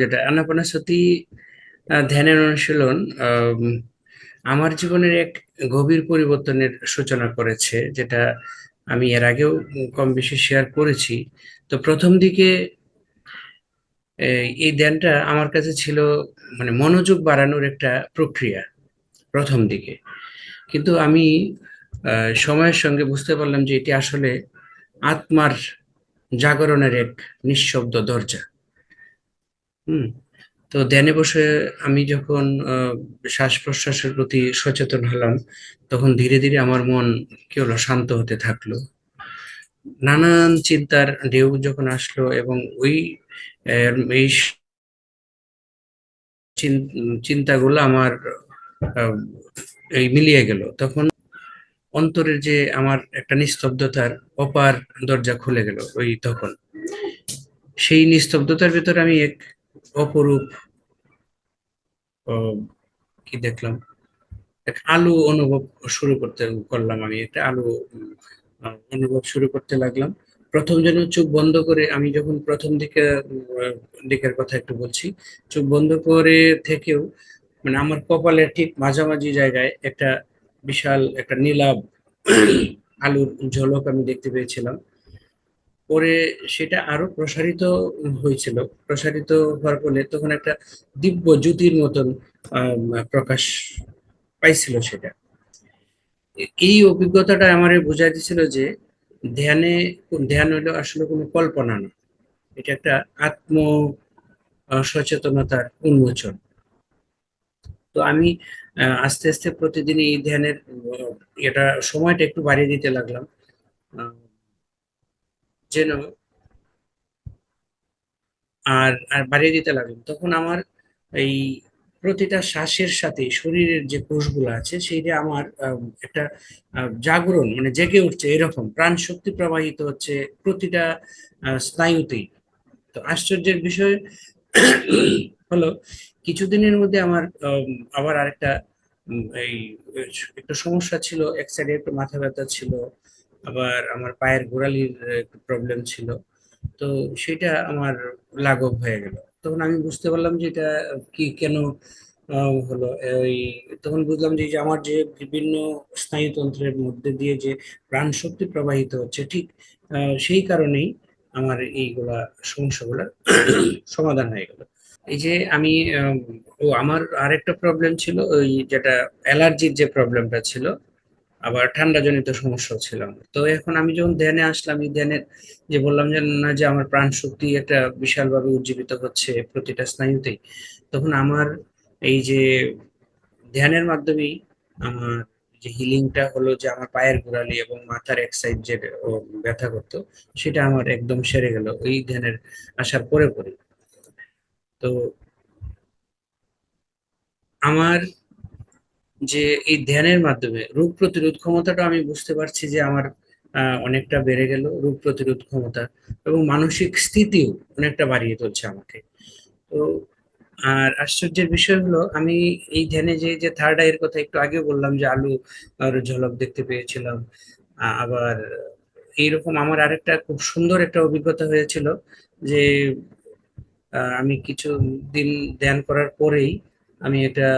যেটা আনাপানাসতি ধ্যানের অনুশীলন আম, আমার জীবনের এক গভীর পরিবর্তনের সূচনা করেছে যেটা আমি এর আগেও কম বেশি শেয়ার করেছি। তো প্রথম দিকে এই ধ্যানটা আমার কাছে ছিল মানে মনোযোগ বাড়ানোর একটা প্রক্রিয়া প্রথম দিকে। কিন্তু আমি সময়ের সঙ্গে বুঝতে পারলাম যে এটি আসলে আত্মার জাগরণের এক নিঃশব্দ দরজা। হুম। তো ধ্যানে বসে আমি যখন শ্বাস প্রশ্বাসের প্রতি সচেতন হলাম, তখন ধীরে ধীরে আমার মন কি হলো শান্ত হতে থাকল। নানান চিন্তার ঢেউ যখন আসলো এবং ওই এই চিন্তাগুলো আমার এই মিলিয়ে গেল। তখন অন্তরের যে আমার একটা নিস্তব্ধতার অপার দরজা খুলে গেল ওই তখন। সেই নিস্তব্ধতার ভিতরে আমি এক অপরূপ কি দেখলাম? এক আলো অনুভব শুরু করতে করলাম আমি, একটা আলো অনুভব শুরু করতে লাগলাম। প্রথম যেন চোখ বন্ধ করে আমি যখন প্রথম দিকে দিকের কথা একটু বলছি, চোখ বন্ধ করে থেকেও মানে আমার কপালের ঠিক মাঝামাঝি জায়গায় একটা বিশাল, একটা নীলাভ আলোর ঝলক আমি দেখতে পেয়েছিলাম। পরে সেটা আরও প্রসারিত হয়েছিল। প্রসারিত হওয়ার ফলে তখন একটা দিব্য জ্যোতির মতন প্রকাশ পাইছিল সেটা। এই অভিজ্ঞতাটা আমার বুঝাই দিছিল যে ধ্যানে, ধ্যান হলো আসলে কোনো কল্পনা না। এটা একটা আত্ম সচেতনতার উন্মোচন। তো আমি আস্তে আস্তে প্রতিদিন এই ধ্যানের এটা সময়টা একটু বাড়িয়ে দিতে লাগলাম। যেন আর আর বাড়িয়ে দিতে লাগলাম। তখন আমার এই প্রতিটা শ্বাসের সাথে শরীরের যে কোষগুলো আছে, সেইটা আমার একটা জাগরণ মানে জেগে উঠছে এরকম। প্রাণ শক্তি প্রবাহিত হচ্ছে প্রতিটা স্নায়ুতেই। তো আশ্চর্যের বিষয় হলো, কিছুদিনের মধ্যে আমার আবার আরেকটা এই একটু সমস্যা ছিল, এক সাইডে একটু মাথা ব্যথা ছিল আবার আমার পায়ের গোড়ালির একটু প্রবলেম ছিল। তো সেটা আমার লাঘব হয়ে গেল। তখন আমি বুঝতে পারলাম যে এটা কি কেন হলো। এই তখন বুঝলাম যে আমার যে বিভিন্ন স্নায়ুতন্ত্রের মধ্যে দিয়ে যে প্রাণ শক্তি প্রবাহিত হচ্ছে ঠিক সেই কারণেই আমার এইগুলা সমস্যাগুলোর সমাধান হয়ে গেল। এই যে আম, ও আমার আরেকটা প্রবলেম ছিল ওই যেটা অ্যালার্জির যে প্রবলেমটা ছিল আবার ঠান্ডা জনিত সমস্যা ছিল আমার। তো এখন আমি যখন ধ্যানে আসলাম, এই ধ্যানের যে বললাম যে, না, যে আমার প্রাণ শক্তি একটা বিশালভাবে উজ্জীবিত হচ্ছে প্রতিটা স্নায়ুতেই, তখন আমার এই যে ধ্যানের মাধ্যমেই আমার যে হিলিংটা হলো যে আমার পায়ের গোড়ালি এবং মাথার এক সাইড যে ব্যথা করতো, সেটা আমার একদম সেরে গেল। ওই ধ্যানের আসার পরে পরে তো আমার যে এই ধ্যানের মাধ্যমে রোগ প্রতিরোধ ক্ষমতাটা আমি বুঝতে পারছি যে আমার অনেকটা বেড়ে গেল রোগ প্রতিরোধ ক্ষমতা এবং মানসিক স্থিতিও অনেকটা বাড়িয়ে তুলছে আমাকে। তো, আর আশ্চর্যের বিষয় হলো আমি এই ধ্যানে যে যে থার্ড আইয়ের কথা একটু আগে বললাম যে আলু আর ঝলক দেখতে পেয়েছিলাম। আবার এইরকম আমার আরেকটা খুব সুন্দর একটা অভিজ্ঞতা হয়েছিল যে আমি কিছু দিন ধ্যান করার পরেই আমি এটা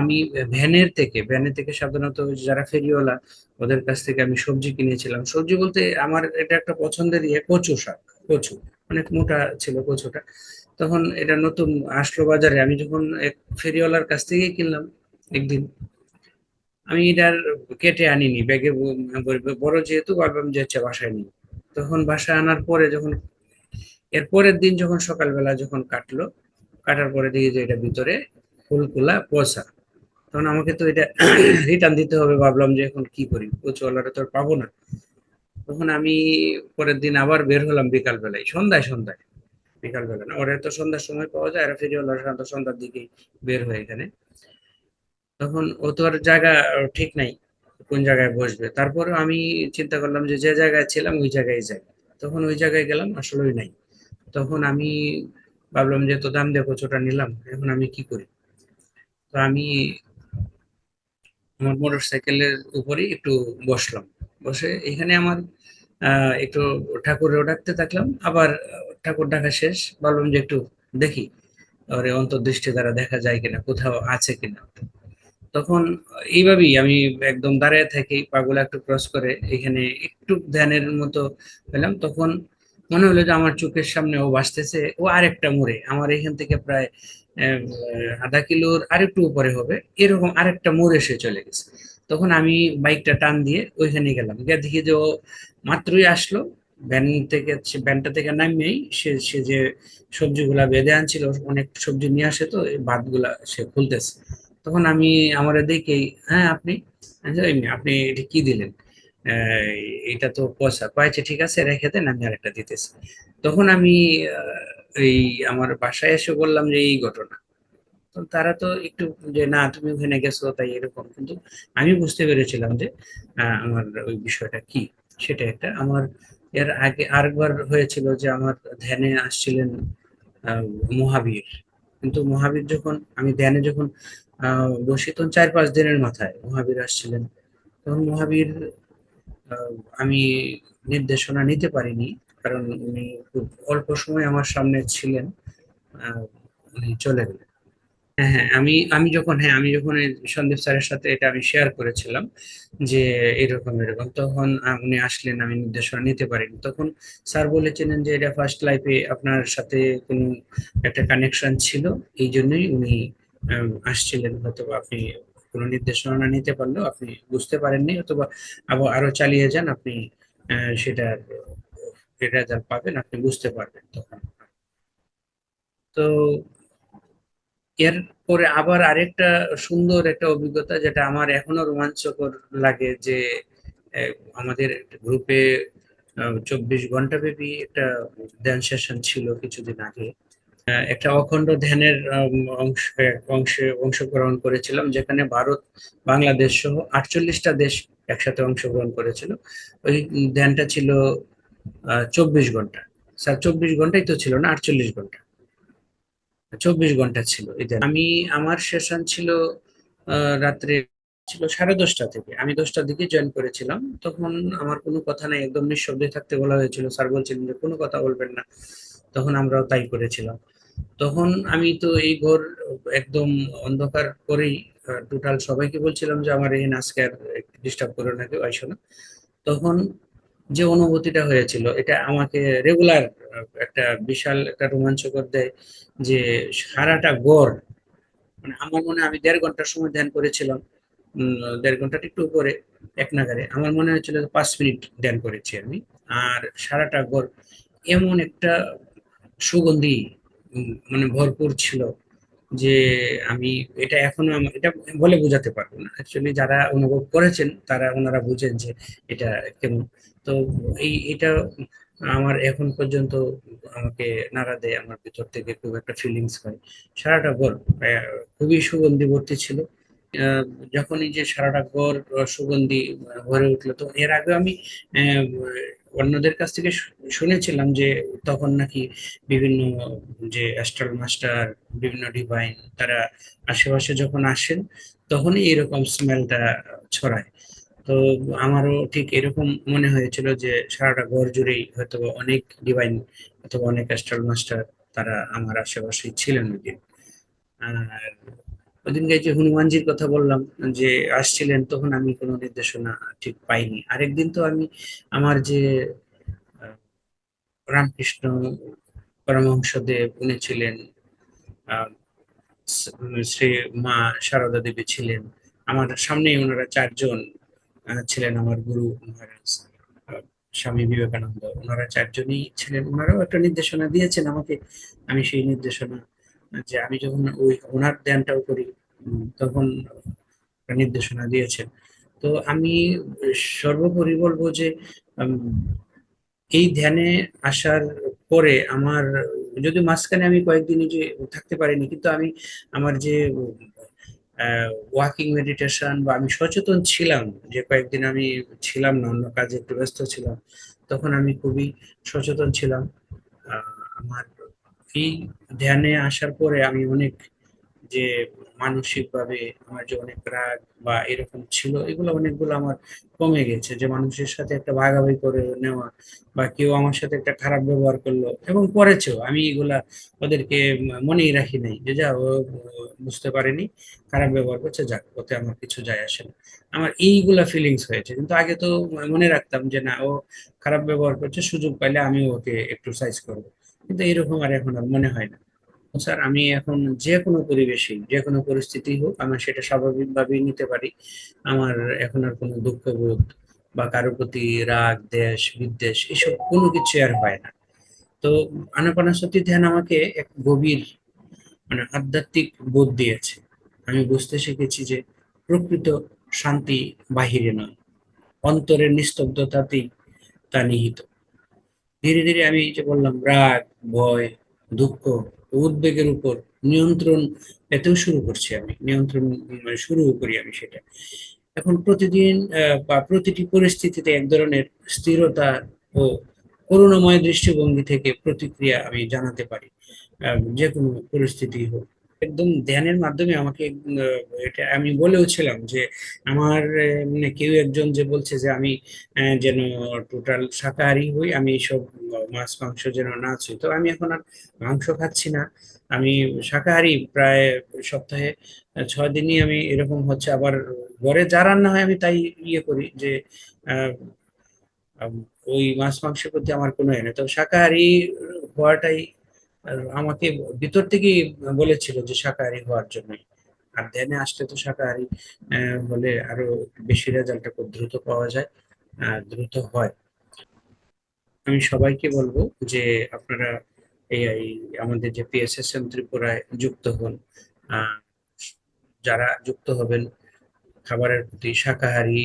আমি ভ্যানের থেকে ভ্যানের থেকে সাধারণত যারা ফেরিওয়ালা, ওদের কাছ থেকে আমি সবজি কিনেছিলাম। সবজি বলতে আমার এটা একটা পছন্দের ইয়ে কচু শাক, কচু। অনেক মোটা ছিল কচুটা। তখন এটা নতুন আসলো বাজারে। আমি যখন এক ফেরিওয়ালার কাছ থেকে কিনলাম একদিন। আমি এটার কেটে আনিনি, ব্যাগে বড় যেহেতু, ভাবলাম যে আচ্ছা বাসায় নিই। তখন বাসায় আনার পরে যখন, এর পরের দিন যখন সকালবেলা যখন কাটলো কাটার পরে দেখি যে এটা ভিতরে ফুলকুলা পচা। তখন আমাকে তো এটা রিটার্ন দিতে হবে, ভাবলাম যে এখন কি করি? কচুওয়ালাটা তো পাবো না। তখন আমি পরের দিন আবার বের হলাম বিকাল বেলায় সন্ধ্যায় সন্ধ্যায়। বিকাল বেলা না, ওরা তো সন্ধ্যার সময় পাওয়া যায়, আর ফেরিওয়ালা সাধারণত সন্ধ্যার দিকেই বের হয় এখানে। তখন ও তো আর জায়গা ঠিক নাই, কোন জায়গায় বসবে। তারপরে আমি চিন্তা করলাম যে যে জায়গায় ছিলাম, ওই জায়গায় যাই। তখন ওই জায়গায় গেলাম, আসলেই নাই। তখন আমি ভাবলাম যে তো দাম দিয়ে কচুটা নিলাম, এখন আমি কি করি? তো আমি আমার মোটর সাইকেলের উপরে একটু বসলাম। বসে এখানে আমার একটু ঠাকুরেও ডাকতে থাকলাম। আবার ঠাকুর ডাকা শেষ। ভাবলাম যে একটু দেখি ওরে অন্তর্দৃষ্টি দ্বারা দেখা যায় কিনা, কোথাও আছে কিনা। তখন এইভাবেই আমি একদম দাঁড়িয়ে থাকি, পাগুলা একটু ক্রস করে, এখানে একটু ধ্যানের মতো পেলাম। তখন মনে হলো যে আমার চোখের সামনে ও বাসতেছে ও আরেকটা মোড়ে। আমার এখান থেকে প্রায় আধা কিলোর আরেকটু উপরে হবে। এরকম আরেকটা মোড় এসে চলে গেছে। তখন আমি বাইকটা টান দিয়ে ওইখানে গেলাম। গিয়ে দেখি যে ও মাত্রই আসলো। ভ্যান থেকে সে ভ্যানটা থেকে নামিয়েই সে সে যে সবজিগুলা বেঁধে আনছিল অনেক সবজি নিয়ে আসে তো এই ভাতগুলা সে খুলতেছে। তখন আমি আমার দেখেই হ্যাঁ আপনি? আমি বললাম, "এই মেয়ে, আপনি এটা কি দিলেন? এটা তো পয়সা। কয়েছে ঠিক আছে, রেখে দেন, আমি আরেকটা দিতেছি। তখন আমি এই আমার বাসায় এসে বললাম যে, এই ঘটনা। তো তারা তো একটু যে, না, তুমি ওখানে গেছো, তাই এরকম। কিন্তু আমি বুঝতে পেরেছিলাম যে আমার ওই বিষয়টা কি, সেটা একটা। আমার এর আগে আরেকবার হয়েছিল যে, আমার ধ্যানে আসছিলেন মহাবীর। কিন্তু মহাবীর যখন, আমি ধ্যানে যখন, আহ, বসি, তখন চার পাঁচ দিনের মাথায় মহাবীর আসছিলেন। তখন মহাবীর আমি নির্দেশনা নিতে পারিনি, কারণ উনি খুব অল্প সময় আমার সামনে ছিলেন উনি চলে গেলেন। হ্যাঁ হ্যাঁ আমি আমি যখন হ্যাঁ আমি যখন সন্দীপ স্যারের সাথে এটা আমি শেয়ার করেছিলাম, যে এরকম এরকম, তখন উনি আসলেন, আমি নির্দেশনা নিতে পারিনি। তখন স্যার বলেছিলেন যে এটা ফার্স্ট লাইফে আপনার সাথে কোনো একটা কানেকশন ছিল, এই জন্যই উনি আসছিলেন হয়তো আপনি কোনো নির্দেশনা নিতে পারলেও আপনি বুঝতে পারেননি অথবা আবার আরও চালিয়ে যান, আপনি সেটার রেজাল্ট পাবেন, আপনি বুঝতে পারবেন তখন। তো এরপরে আবার আরেকটা সুন্দর একটা অভিজ্ঞতা যেটা আমার এখনও রোমাঞ্চকর লাগে যে আমাদের গ্রুপে চব্বিশ ঘণ্টা ব্যাপী একটা ধ্যান সেশন ছিল কিছুদিন আগে। একটা অখণ্ড ধ্যানের অংশ, অংশে, অংশগ্রহণ করেছিলাম, যেখানে ভারত, বাংলাদেশ সহ আটচল্লিশটা দেশ একসাথে অংশগ্রহণ করেছিল। ওই ধ্যানটা ছিল চব্বিশ ঘণ্টা। স্যার, চব্বিশ ঘন্টাই তো ছিল না, আটচল্লিশ ঘণ্টা। চব্বিশ ঘণ্টা ছিল আমি, আমার সেশন ছিল রাত্রে ছিল সাড়ে দশটা থেকে। আমি দশটার দিকে জয়েন করেছিলাম। তখন আমার কোনো কথা নাই, একদম নিঃশব্দে থাকতে বলা হয়েছিল। স্যার বলছিলেন যে, কোনো কথা বলবেন না। তখন আমরাও তাই করেছিলাম। তখন আমি তো এই ঘর একদম অন্ধকার করেই টোটাল সবাইকে বলছিলাম যে আমার এই আজকে আর ডিস্টার্ব করে না কেউ, আইসো না। তখন যে অনুভূতিটা হয়েছিল, এটা আমাকে রেগুলার একটা বিশাল একটা রোমাঞ্চকর দেয় যে সারাটা গড় মানে আমার মনে আমি দেড় ঘণ্টার সময় ধ্যান করেছিলাম দেড় ঘন্টাটা একটু উপরে, এক নাগারে, আমার মনে হয়েছিল পাঁচ মিনিট ধ্যান করেছি আমি। আর সারাটা গড় এমন একটা সুগন্ধি মানে ভরপুর ছিল যে আমি এটা এখনও এটা বলে বোঝাতে পারব না। অ্যাকচুয়ালি যারা অনুভব করেছেন তারা ওনারা বুঝেন যে এটা কেমন। তো এই এটা আমার এখন পর্যন্ত আমাকে নাড়া দেয় আমার ভিতর থেকে খুব একটা ফিলিংস হয়। সারাটা ঘর খুবই সুগন্ধি ভর্তি ছিল। আহ, যখন যে সারাটা ঘর সুগন্ধি ভরে উঠল তো এর আগে আমি অন্যদের কাছ থেকে শুনেছিলাম যে তখন নাকি বিভিন্ন যে অ্যাস্ট্রাল মাস্টার, বিভিন্ন ডিভাইন তারা আশেপাশে যখন আসেন তখনই এরকম স্মেলটা ছড়ায়। তো আমারও ঠিক এরকম মনে হয়েছিল যে সারাটা ঘর জুড়েই হয়তো অনেক ডিভাইন অথবা অনেক অ্যাস্ট্রাল মাস্টার তারা আমার আশেপাশেই ছিলেন ওই দিন। আর ওদিনকে যে হনুমানজির কথা বললাম, যে আসছিলেন, তখন আমি কোনো নির্দেশনা ঠিক পাইনি। আরেকদিন তো আমি আমার যে রামকৃষ্ণ পরমহংসদেব, উনি ছিলেন শ্রী মা সারদা দেবী ছিলেন, আমার সামনেই ওনারা চারজন ছিলেন আমার গুরু মহারাজ স্বামী বিবেকানন্দ। ওনারা চারজনই ছিলেন। ওনারাও একটা নির্দেশনা দিয়েছেন আমাকে, আমি সেই নির্দেশনা যে আমি যখন ওই ওনার ধ্যানটাও করি তখন নির্দেশনা দিয়েছেন। তো আমি সর্বোপরি বলব যে এই ধ্যানে আসার পরে আমার যদি মাঝখানে আমি কয়েকদিন যে থাকতে পারিনি, কিন্তু আমি আমার যে ওয়াকিং মেডিটেশন বা আমি সচেতন ছিলাম, যে কয়েকদিন আমি ছিলাম না, অন্য কাজে একটু ব্যস্ত ছিলাম, তখন আমি খুবই সচেতন ছিলাম। আমার এই ধ্যানে আসার পরে আমি অনেক যে মানসিকভাবে আমার যে অনেক রাগ বা এরকম ছিল, এগুলো অনেকগুলো আমার কমে গেছে। যে মানুষের সাথে একটা ভাগাভাগি করে নেওয়া বা কেউ আমার সাথে একটা খারাপ ব্যবহার করল এবং করেছেও, আমি এগুলা ওদেরকে মনেই রাখি নাই যে যা ও বুঝতে পারেনি, খারাপ ব্যবহার করছে, যাক, ওতে আমার কিছু যায় আসে না। আমার এইগুলা ফিলিংস হয়েছে। কিন্তু আগে তো মনে রাখতাম যে না, ও খারাপ ব্যবহার করছে, সুযোগ পাইলে আমি ওকে একটু সাইজ করব। কিন্তু এরকম আর এখন আর মনে হয় না। স্যার, আমি এখন যে কোনো পরিবেশেই যে কোনো পরিস্থিতি হোক, আমি সেটা স্বাভাবিকভাবেই নিতে পারি। আমার এখন আর কোনো দুঃখবোধ বা কারোর প্রতি রাগ, দেশ, বিদ্বেষ এসব কোনো কিছু আর হয় না। তো আনাপানাসতি ধ্যান আমাকে এক গভীর মানে আধ্যাত্মিক বোধ দিয়েছে। আমি বুঝতে শিখেছি যে প্রকৃত শান্তি বাহিরে নয়, অন্তরের নিস্তব্ধতাতেই তা নিহিত। ধীরে ধীরে আমি যে বললাম, রাগ, ভয়, দুঃখ, উদ্বেগের উপর নিয়ন্ত্রণ পেতেও শুরু করছি আমি। নিয়ন্ত্রণ মানে শুরু করি আমি সেটা। এখন প্রতিদিন বা প্রতিটি পরিস্থিতিতে এক ধরনের স্থিরতা ও করুণাময় দৃষ্টিভঙ্গি থেকে প্রতিক্রিয়া আমি জানাতে পারি। যে কোনো পরিস্থিতি হোক। একদম ধ্যানের মাধ্যমে আমাকে এটা আমি বলেও ছিলাম যে আমার মানে কেউ একজন যে বলছে যে আমি যেন টোটাল শাকাহারি হই, আমি এইসব মাছ, মাংস যেন না ছুঁই। তো আমি এখন আর মাংস খাচ্ছি না। আমি শাকাহারি প্রায় সপ্তাহে ছয় দিনই আমি এরকম হচ্ছে। আবার ঘরে যা রান্না হয় আমি তাই ইয়ে করি যে ওই মাছ, মাংসের প্রতি আমার কোনো এ নেই। তো শাকাহারি হওয়াটাই আমাকে ভিতর থেকেই বলেছিল যে শাকাহারি হওয়ার জন্য। আর ধ্যানে আসলে তো শাকাহারি হলে আরও বেশি রেজাল্টটা খুব দ্রুত পাওয়া যায় দ্রুত হয়। আমি সবাইকে বলব যে আপনারা এই আমাদের যে পিএসএসএম ত্রিপুরায় যুক্ত হন যারা যুক্ত হবেন, খাবারের প্রতি শাকাহারী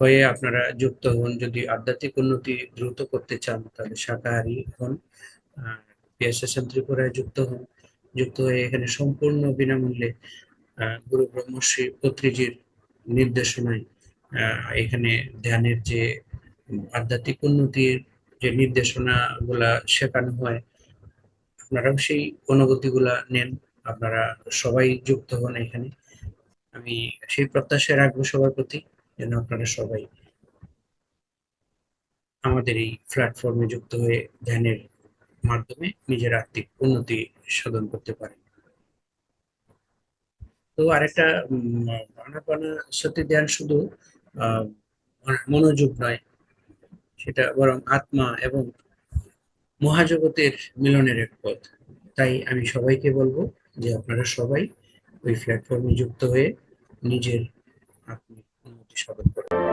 হয়ে আপনারা যুক্ত হন, যদি আধ্যাত্মিক উন্নতি দ্রুত করতে চান, তাহলে শাকাহারী হন। পিএসএসএম ত্রিপুরায় যুক্ত হন। যুক্ত হয়ে এখানে সম্পূর্ণ বিনামূল্যে গুরু ব্রহ্মশ্রী পত্রিজির নির্দেশনায় এখানে ধ্যানের যে আধ্যাত্মিক উন্নতির যে নির্দেশনা গুলা শেখানো হয়, আপনারাও সেই অনুভূতিগুলা নেন। আপনারা সবাই যুক্ত হন এখানে। আমি সেই প্রত্যাশা রাখব সবার প্রতি, যেন আপনারা সবাই আমাদের এই প্ল্যাটফর্মে যুক্ত হয়ে ধ্যানের মাধ্যমে নিজের আর্থিক উন্নতি সাধন করতে পারে। তো আরেকটা আনাপানা সত্যি ধ্যান শুধু মনোযোগ নয়, সেটা বরং আত্মা এবং মহাজগতের মিলনের এক পথ। তাই আমি সবাইকে বলব যে আপনারা সবাই ওই প্ল্যাটফর্মে যুক্ত হয়ে নিজের আত্মিক উন্নতি সাধন করুন।